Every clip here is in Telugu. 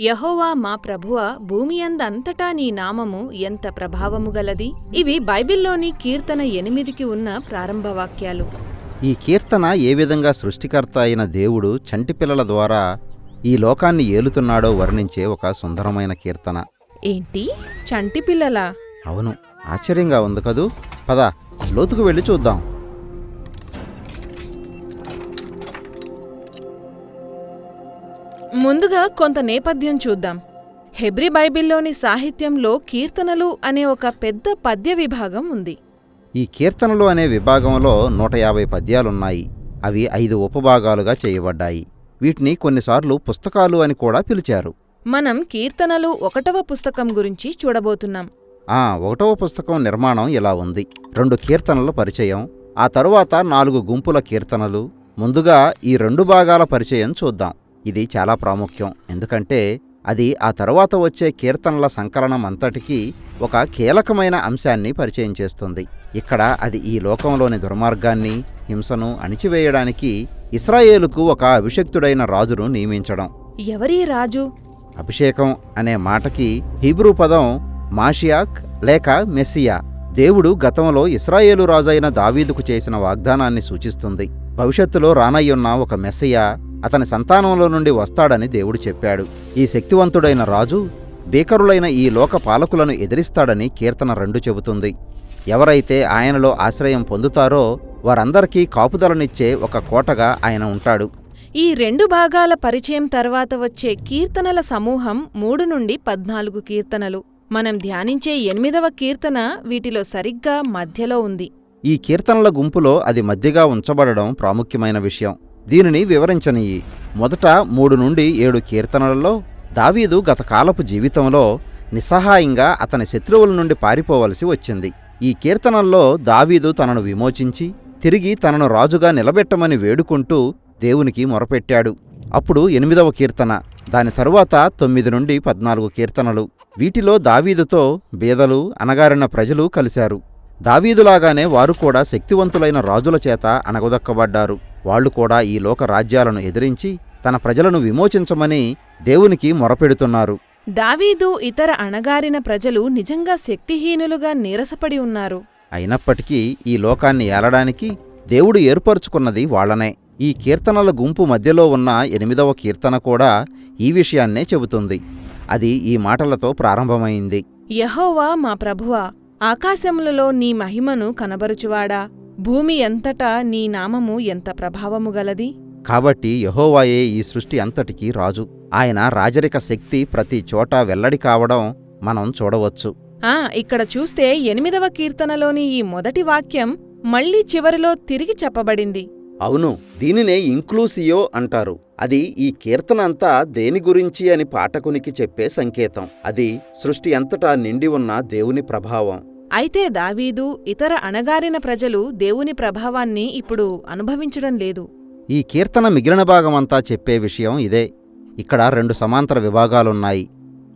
యహోవా మా ప్రభువ భూమియందంతటా నీ నామము ఎంత ప్రభావము గలది? ఇవి బైబిల్లోని కీర్తన ఎనిమిదికి ఉన్న ప్రారంభ వాక్యాలు ఈ కీర్తన ఏ విధంగా సృష్టికర్త అయిన దేవుడు చంటిపిల్లల ద్వారా ఈ లోకాన్ని ఏలుతున్నాడో వర్ణించే ఒక సుందరమైన కీర్తన. ఏంటి? చంటి పిల్లలా? అవును ఆశ్చర్యంగా ఉంది కదూ? పద లోతుకు వెళ్ళి చూద్దాం. ముందుగా కొంత నేపథ్యం చూద్దాం. హెబ్రి బైబిల్లోని సాహిత్యంలో కీర్తనలు అనే ఒక పెద్ద పద్య విభాగం ఉంది. ఈ కీర్తనలు అనే విభాగంలో నూట యాభై పద్యాలున్నాయి. అవి ఐదు ఉపభాగాలుగా చేయబడ్డాయి. వీటిని కొన్నిసార్లు పుస్తకాలు అని కూడా పిలిచారు. మనం కీర్తనలు ఒకటవ పుస్తకం గురించి చూడబోతున్నాం. ఆ ఒకటవ పుస్తకం నిర్మాణం ఇలా ఉంది. రెండు కీర్తనల పరిచయం ఆ తరువాత నాలుగు గుంపుల కీర్తనలు ముందుగా ఈ రెండు భాగాల పరిచయం చూద్దాం. ఇది చాలా ప్రాముఖ్యం. ఎందుకంటే అది ఆ తరువాత వచ్చే కీర్తనల సంకలనం అంతటికీ ఒక కీలకమైన అంశాన్ని పరిచయం చేస్తుంది. ఇక్కడ అది ఈ లోకంలోని దుర్మార్గాన్ని హింసను అణిచివేయడానికి ఇస్రాయేలుకు ఒక అభిషక్తుడైన రాజును నియమించడం. ఎవరీ రాజు? అభిషేకం అనే మాటకి హీబ్రూ పదం మాషియాక్ లేక మెస్సియా. దేవుడు గతంలో ఇస్రాయేలు రాజైన దావీదుకు చేసిన వాగ్దానాన్ని సూచిస్తుంది. భవిష్యత్తులో రానయ్యున్న ఒక మెస్సియా అతని సంతానంలో నుండి వస్తాడని దేవుడు చెప్పాడు. ఈ శక్తివంతుడైన రాజు బీకరులైన ఈ లోక పాలకులను ఎదిరిస్తాడని కీర్తన రెండు చెబుతుంది. ఎవరైతే ఆయనలో ఆశ్రయం పొందుతారో వారందరికీ కాపుదలనిచ్చే ఒక కోటగా ఆయన ఉంటాడు. ఈ రెండు భాగాల పరిచయం తర్వాత వచ్చే కీర్తనల సమూహం మూడు నుండి పద్నాలుగు కీర్తనలు. మనం ధ్యానించే ఎనిమిదవ కీర్తన వీటిలో సరిగ్గా మధ్యలో ఉంది. ఈ కీర్తనల గుంపులో అది మధ్యగా ఉంచబడడం ప్రాముఖ్యమైన విషయం. దీనిని వివరించనియి మొదట మూడు నుండి ఏడు కీర్తనలలో దావీదు గత కాలపు జీవితంలో నిస్సహాయంగా అతని శత్రువుల నుండి పారిపోవలసి వచ్చింది. ఈ కీర్తనల్లో దావీదు తనను విమోచించి తిరిగి తనను రాజుగా నిలబెట్టమని వేడుకుంటూ దేవునికి మొరపెట్టాడు. అప్పుడు ఎనిమిదవ కీర్తన దాని తరువాత తొమ్మిది నుండి పద్నాలుగు కీర్తనలు. వీటిలో దావీదుతో బీదలు అనగారిన ప్రజలు కలిశారు. దావీదులాగానే వారు కూడా శక్తివంతులైన రాజుల చేత అణగదొక్కబడ్డారు. వాళ్ళు కూడా ఈ లోక రాజ్యాలను ఎదిరించి తన ప్రజలను విమోచించమని దేవునికి మొరపెడుతున్నారు. దావీదు ఇతర అణగారిన ప్రజలు నిజంగా శక్తిహీనులుగా నీరసపడి ఉన్నారు. అయినప్పటికీ ఈ లోకాన్ని ఏలడానికి దేవుడు ఏర్పరచుకున్నది వాళ్ళనే. ఈ కీర్తనల గుంపు మధ్యలో ఉన్న ఎనిమిదవ కీర్తన కూడా ఈ విషయాన్నే చెబుతుంది. అది ఈ మాటలతో ప్రారంభమైంది. యహోవా మా ప్రభువా ఆకాశములలో నీ మహిమను కనబరుచువాడా? భూమి ఎంతటా నీ నామము ఎంత ప్రభావము గలది? కాబట్టి యహోవాయే ఈ సృష్టి అంతటికీ రాజు. ఆయన రాజరిక శక్తి ప్రతి చోట వెల్లడి కావడం మనం చూడవచ్చు. ఆ ఇక్కడ చూస్తే ఎనిమిదవ కీర్తనలోని ఈ మొదటి వాక్యం మళ్ళీ చివరిలో తిరిగి చెప్పబడింది. అవును దీనినే ఇంక్లూసియో అంటారు. అది ఈ కీర్తన అంతా దేని గురించి అని పాఠకునికి చెప్పే సంకేతం. అది సృష్టి అంతటా నిండి ఉన్న దేవుని ప్రభావం. అయితే దావీదు ఇతర అణగారిన ప్రజలు దేవుని ప్రభావాన్ని ఇప్పుడు అనుభవించడం లేదు. ఈ కీర్తన మిగిలిన భాగమంతా చెప్పే విషయం ఇదే. ఇక్కడ రెండు సమాంతర విభాగాలున్నాయి.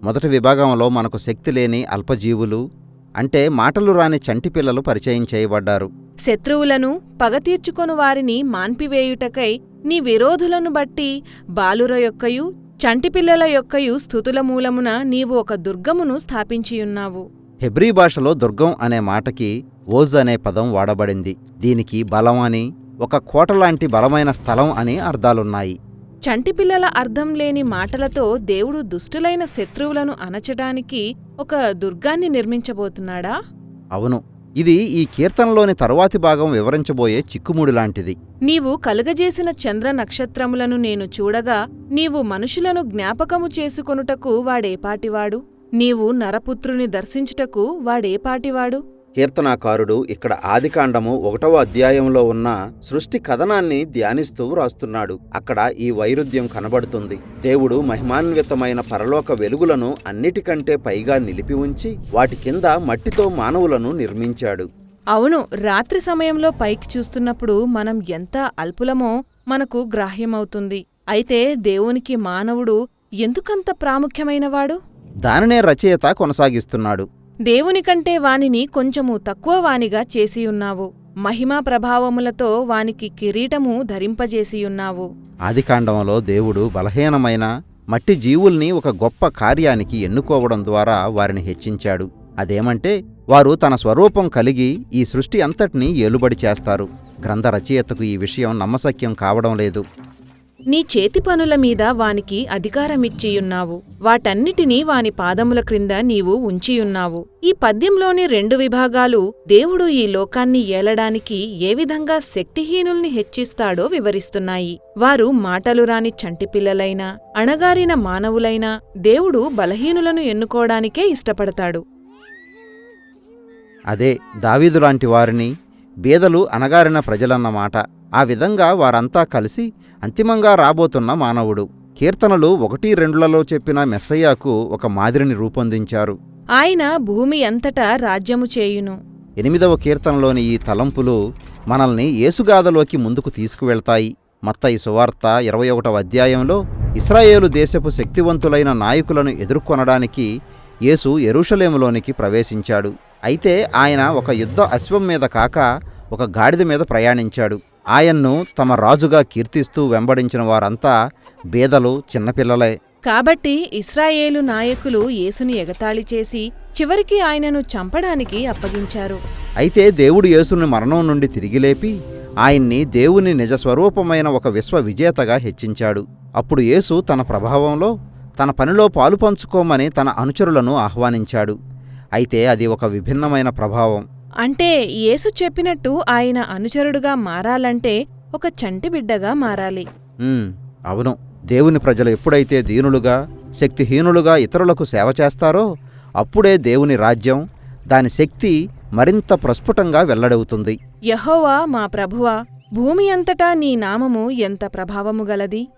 మొదటి విభాగంలో మనకు శక్తి లేని అల్పజీవులు అంటే మాటలు రాని చంటి పిల్లలు పరిచయం చేయబడ్డారు. శత్రువులను పగ తీర్చుకొను వారిని మాన్పివేయుటకై నీ విరోధులను బట్టి బాలుర యొక్కయు చంటిపిల్లల యొక్కయు స్థుతుల మూలమున నీవు ఒక దుర్గమును స్థాపించియున్నావు. హెబ్రీ భాషలో దుర్గం అనే మాటకి ఓజ్ అనే పదం వాడబడింది. దీనికి బలం అని ఒక కోటలాంటి బలమైన స్థలం అని అర్థాలున్నాయి. చంటిపిల్లల అర్థం లేని మాటలతో దేవుడు దుష్టులైన శత్రువులను అణచడానికి ఒక దుర్గాన్ని నిర్మించబోతున్నాడా? అవును. ఇది ఈ కీర్తనలోని తరువాతి భాగం వివరించబోయే చిక్కుముడి లాంటిది. నీవు కలుగజేసిన చంద్ర నక్షత్రములను నేను చూడగా నీవు మనుషులను జ్ఞాపకము చేసుకొనుటకు వాడేపాటివాడు? నీవు నరపుత్రుని దర్శించుటకు వాడేపాటివాడు? కీర్తనాకారుడు ఇక్కడ ఆదికాండము ఒకటవ అధ్యాయంలో ఉన్న సృష్టి కథనాన్ని ధ్యానిస్తూ వ్రాస్తున్నాడు. అక్కడ ఈ వైరుధ్యం కనబడుతుంది. దేవుడు మహిమాన్వితమైన పరలోక వెలుగులను అన్నిటికంటే పైగా నిలిపి ఉంచి వాటి కింద మట్టితో మానవులను నిర్మించాడు. అవును రాత్రి సమయంలో పైకి చూస్తున్నప్పుడు మనం ఎంత అల్పులమో మనకు గ్రాహ్యమవుతుంది. అయితే దేవునికి మానవుడు ఎందుకంత ప్రాముఖ్యమైనవాడు? దానినే రచయిత కొనసాగిస్తున్నాడు. దేవునికంటే వానిని కొంచెము తక్కువ వానిగా చేసియున్నావు. మహిమా ప్రభావములతో వానికి కిరీటము ధరింపజేసియున్నావు. ఆదికాండంలో దేవుడు బలహీనమైన మట్టి జీవుల్ని ఒక గొప్ప కార్యానికి ఎన్నుకోవడం ద్వారా వారిని హెచ్చించాడు. అదేమంటే వారు తన స్వరూపం కలిగి ఈ సృష్టి అంతటినీ ఏలుబడి చేస్తారు. గ్రంథ రచయితకు ఈ విషయం నమ్మశక్యం కావడం లేదు. నీ చేతి పనుల మీద వానికి అధికారమిచ్చియున్నావు. వాటన్నిటినీ వాని పాదముల క్రింద నీవు ఉంచియున్నావు. ఈ పద్యంలోని రెండు విభాగాలు దేవుడు ఈ లోకాన్ని ఏలడానికి ఏ విధంగా శక్తిహీనుల్ని హెచ్చిస్తాడో వివరిస్తున్నాయి. వారు మాటలు రాని చంటిపిల్లలైనా అణగారిన మానవులైనా దేవుడు బలహీనులను ఎన్నుకోవడానికే ఇష్టపడతాడు. అదే దావీదు లాంటి వారిని బీదలు అనగారిన ప్రజలన్నమాట. ఆ విధంగా వారంతా కలిసి అంతిమంగా రాబోతున్న మానవుడు. కీర్తనలు ఒకటి రెండులలో చెప్పిన మెస్సయ్యాకు ఒక మాదిరిని రూపొందించారు. ఆయన భూమి అంతటా రాజ్యము చేయును. ఎనిమిదవ కీర్తనలోని ఈ తలంపులు మనల్ని యేసుగాథలోకి ముందుకు తీసుకువెళ్తాయి. మత్తయి సువార్త ఇరవై ఒకటవ అధ్యాయంలో ఇస్రాయేలు దేశపు శక్తివంతులైన నాయకులను ఎదుర్కొనడానికి యేసు ఎరుషలేములోనికి ప్రవేశించాడు. అయితే ఆయన ఒక యుద్ధ అశ్వం మీద కాక ఒక గాడిద మీద ప్రయాణించాడు. ఆయన్ను తమ రాజుగా కీర్తిస్తూ వెంబడించిన వారంతా బీదలు చిన్నపిల్లలే. కాబట్టి ఇస్రాయేలు నాయకులు యేసుని ఎగతాళి చేసి చివరికి ఆయనను చంపడానికి అప్పగించారు. అయితే దేవుడు యేసుని మరణం నుండి తిరిగి లేపి ఆయన్ని దేవుని నిజ స్వరూపమైన ఒక విశ్వ విజేతగా హెచ్చించాడు. అప్పుడు యేసు తన ప్రభావంలో తన పనిలో పాలు పంచుకోమని తన అనుచరులను ఆహ్వానించాడు. అయితే అది ఒక విభిన్నమైన ప్రభావం. అంటే యేసు చెప్పినట్టు ఆయన అనుచరుడుగా మారాలంటే ఒక చంటి బిడ్డగా మారాలి. అవును. దేవుని ప్రజలు ఎప్పుడైతే దీనులుగా శక్తిహీనులుగా ఇతరులకు సేవ చేస్తారో అప్పుడే దేవుని రాజ్యం దాని శక్తి మరింత ప్రస్ఫుటంగా వెల్లడవుతుంది. యహోవా మా ప్రభువా భూమి అంతటా నీ నామము ఎంత ప్రభావము గలది?